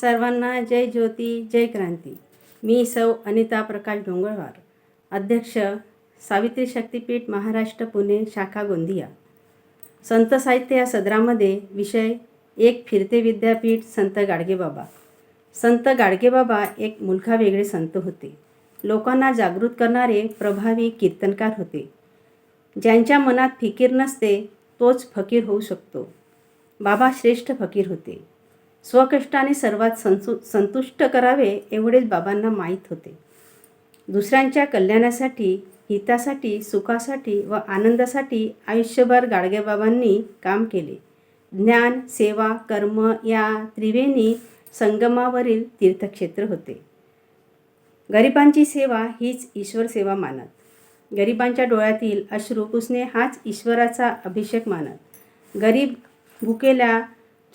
सर्वांना जय ज्योती जय क्रांती. मी सौ अनिता प्रकाश डोंगळवार अध्यक्ष सावित्री शक्तीपीठ महाराष्ट्र पुणे शाखा गोंदिया. संत साहित्य या सदरामध्ये विषय एक फिरते विद्यापीठ संत गाडगेबाबा. संत गाडगेबाबा एक मुलखा वेगळे संत होते. लोकांना जागृत करणारे प्रभावी कीर्तनकार होते. ज्यांच्या मनात फिकीर नसते तोच फकीर होऊ शकतो. बाबा श्रेष्ठ फकीर होते. स्वकष्टाने सर्वात संसु संतुष्ट करावे एवढेच बाबांना माहीत होते. दुसऱ्यांच्या कल्याणासाठी हितासाठी सुखासाठी व आनंदासाठी आयुष्यभर गाडगेबाबांनी काम केले. ज्ञान सेवा कर्म या त्रिवेणी संगमावरील तीर्थक्षेत्र होते. गरिबांची सेवा हीच ईश्वर सेवा मानत. गरिबांच्या डोळ्यातील अश्रू पुसणे हाच ईश्वराचा अभिषेक मानत. गरीब भुकेल्या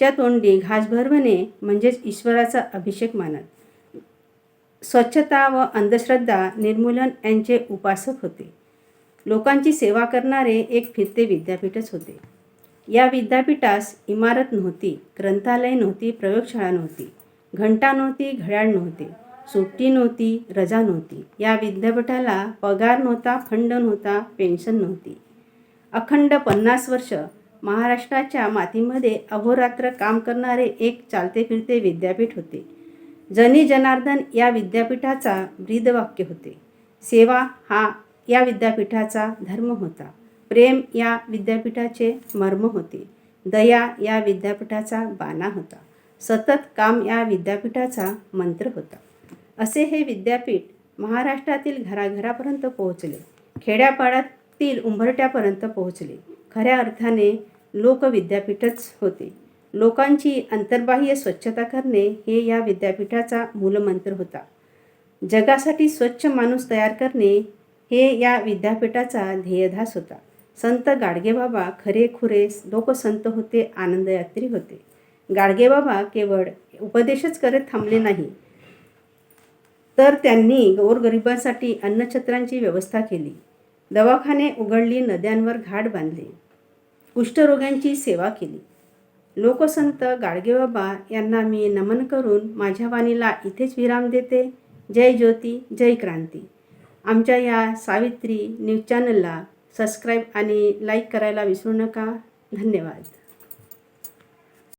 च्या तोंडी घास भरवणे म्हणजेच ईश्वराचा अभिषेक मानत. स्वच्छता व अंधश्रद्धा निर्मूलन यांचे उपासक होते. लोकांची सेवा करणारे एक फिरते विद्यापीठच होते. या विद्यापीठास इमारत नव्हती ग्रंथालय नव्हती प्रयोगशाळा नव्हती घंटा नव्हती घड्याळ नव्हते सुट्टी नव्हती रजा नव्हती. या विद्यापीठाला पगार नव्हता फंड नव्हता पेन्शन नव्हती. अखंड पन्नास वर्ष महाराष्ट्राच्या मातीमध्ये अहोरात्र काम करणारे एक चालते फिरते विद्यापीठ होते. जनी जनार्दन या विद्यापीठाचा ब्रीदवाक्य होते. सेवा हा या विद्यापीठाचा धर्म होता. प्रेम या विद्यापीठाचे मर्म होते. दया या विद्यापीठाचा बाणा होता. सतत काम या विद्यापीठाचा मंत्र होता. असे हे विद्यापीठ महाराष्ट्रातील घराघरापर्यंत पोहोचले. खेड्यापाड्यातील उंबरट्यापर्यंत पोहोचले. खऱ्या अर्थाने लोकविद्यापीठच होते. लोकांची अंतर्बाह्य स्वच्छता करणे हे या विद्यापीठाचा मूलमंत्र होता. जगासाठी स्वच्छ माणूस तयार करणे हे या विद्यापीठाचा ध्येयधास होता. संत गाडगेबाबा खरेखुरे लोकसंत होते आनंदयात्री होते. गाडगेबाबा केवळ उपदेशच करत थांबले नाही. तर त्यांनी गोरगरिबांसाठी अन्नछत्रांची व्यवस्था केली. दवाखाने उघडली नद्यांवर घाट बांधले. कुष्ठरोग्यांची सेवा केली. लोकसंत गाडगेबाबा यांना मी नमन करून माझ्या वाणीला इथेच विराम देते. जय ज्योती जय क्रांती. आमच्या या सावित्री न्यूज चॅनलला सबस्क्राईब आणि लाईक करायला विसरू नका. धन्यवाद.